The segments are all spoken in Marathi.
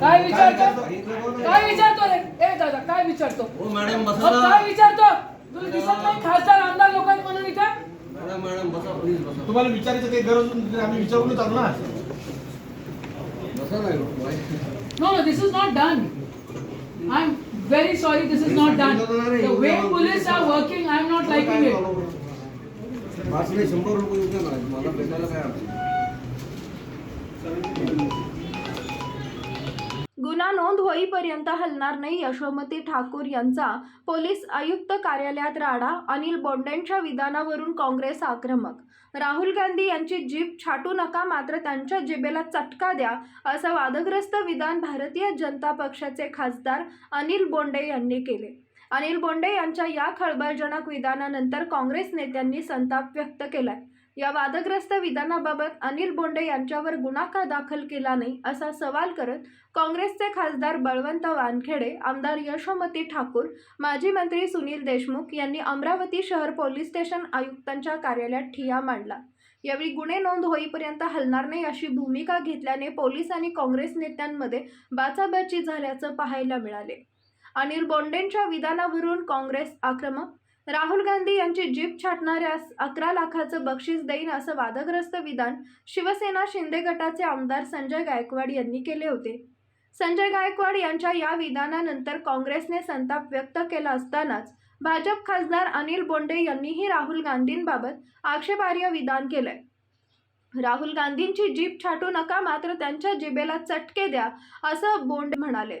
काय विचारतो काय विचारतो रे? ए दादा काय विचारतो काय विचारतो तुला दिसत नाही खासदार आमदार लोक आहेत म्हणून इथे? तुम्हाला विचारायचं काही गरज आम्ही विचारूनच आलो ना. Is not this is not done. I'm very sorry, this is not done. The way police are working, I'm not liking it. शंभर रुपये मला भेटायला काय गुन्हा नोंद होईपर्यंत हलणार नाही यशोमती ठाकूर यांचा पोलीस आयुक्त कार्यालयात राडा अनिल बोंडेंच्या विधानावरून काँग्रेस आक्रमक. राहुल गांधी यांची जीभ छाटू नका मात्र त्यांच्या जिबेला चटका द्या असं वादग्रस्त विधान भारतीय जनता पक्षाचे खासदार अनिल बोंडे यांनी केले. अनिल बोंडे यांच्या या खळबळजनक विधानानंतर काँग्रेस नेत्यांनी संताप व्यक्त केलाय. या वादग्रस्त विधानाबाबत अनिल बोंडे यांच्यावर गुन्हा का दाखल केला नाही असा सवाल करत काँग्रेसचे खासदार बळवंत वानखेडे आमदार यशोमती ठाकूर माजी मंत्री सुनील देशमुख यांनी अमरावती शहर पोलीस स्टेशन आयुक्तांच्या कार्यालयात ठिया मांडला. यावेळी गुन्हे नोंद होईपर्यंत हलणार नाही अशी भूमिका घेतल्याने पोलीस आणि काँग्रेस नेत्यांमध्ये बाचाबाची झाल्याचं पाहायला मिळाले. अनिल बोंडेंच्या विधानावरून काँग्रेस आक्रमक राहुल गांधी यांची जीप छाटणाऱ्यास अकरा लाखाचं बक्षीस देईन असं वादग्रस्त विधान शिवसेना शिंदे गटाचे आमदार संजय गायकवाड यांनी केले होते. संजय गायकवाड यांच्या या विधानानंतर काँग्रेसने संताप व्यक्त केला असतानाच भाजप खासदार अनिल बोंडे यांनीही राहुल गांधींबाबत आक्षेपार्ह विधान केलंय. राहुल गांधींची जीप छाटू नका मात्र त्यांच्या जिभेला चटके द्या असं बोंडे म्हणाले.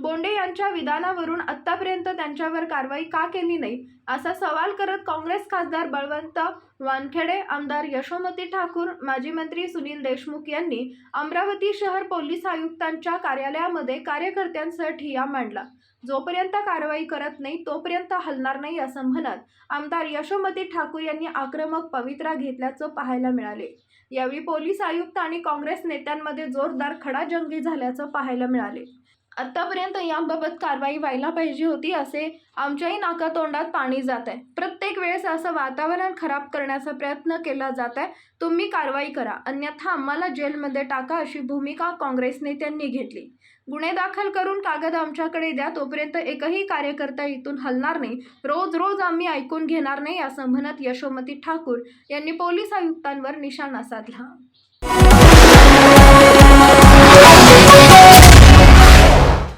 बोंडे यांच्या विधानावरून आत्तापर्यंत त्यांच्यावर कारवाई का केली नाही असा सवाल करत काँग्रेस खासदार बळवंत वानखेडे आमदार यशोमती ठाकूर माजी मंत्री सुनील देशमुख यांनी अमरावती शहर पोलीस आयुक्तांच्या कार्यालयामध्ये कार्यकर्त्यांसह ठिया मांडला. जोपर्यंत कारवाई करत नाही तोपर्यंत हलणार नाही असं म्हणत आमदार यशोमती ठाकूर यांनी आक्रमक पवित्रा घेतल्याचं पाहायला मिळाले. यावेळी पोलीस आयुक्त आणि काँग्रेस नेत्यांमध्ये जोरदार खडाजंगी झाल्याचं पाहायला मिळाले. आतापर्यंत याबाबत कारवाई व्हायला पाहिजे होती असे आमच्याही नाकातोंडात पाणी जात आहे. प्रत्येक वेळेस असं वातावरण खराब करण्याचा प्रयत्न केला जात आहे. तुम्ही कारवाई करा. अन्यथा आम्हाला जेलमध्ये टाका अशी भूमिका काँग्रेस नेत्यांनी घेतली. गुन्हे दाखल करून कागद आमच्याकडे द्या तोपर्यंत एकही कार्यकर्ता इथून हलणार नाही. रोज रोज आम्ही ऐकून घेणार नाही असं म्हणत यशोमती ठाकूर यांनी पोलीस आयुक्तांवर निशाणा साधला.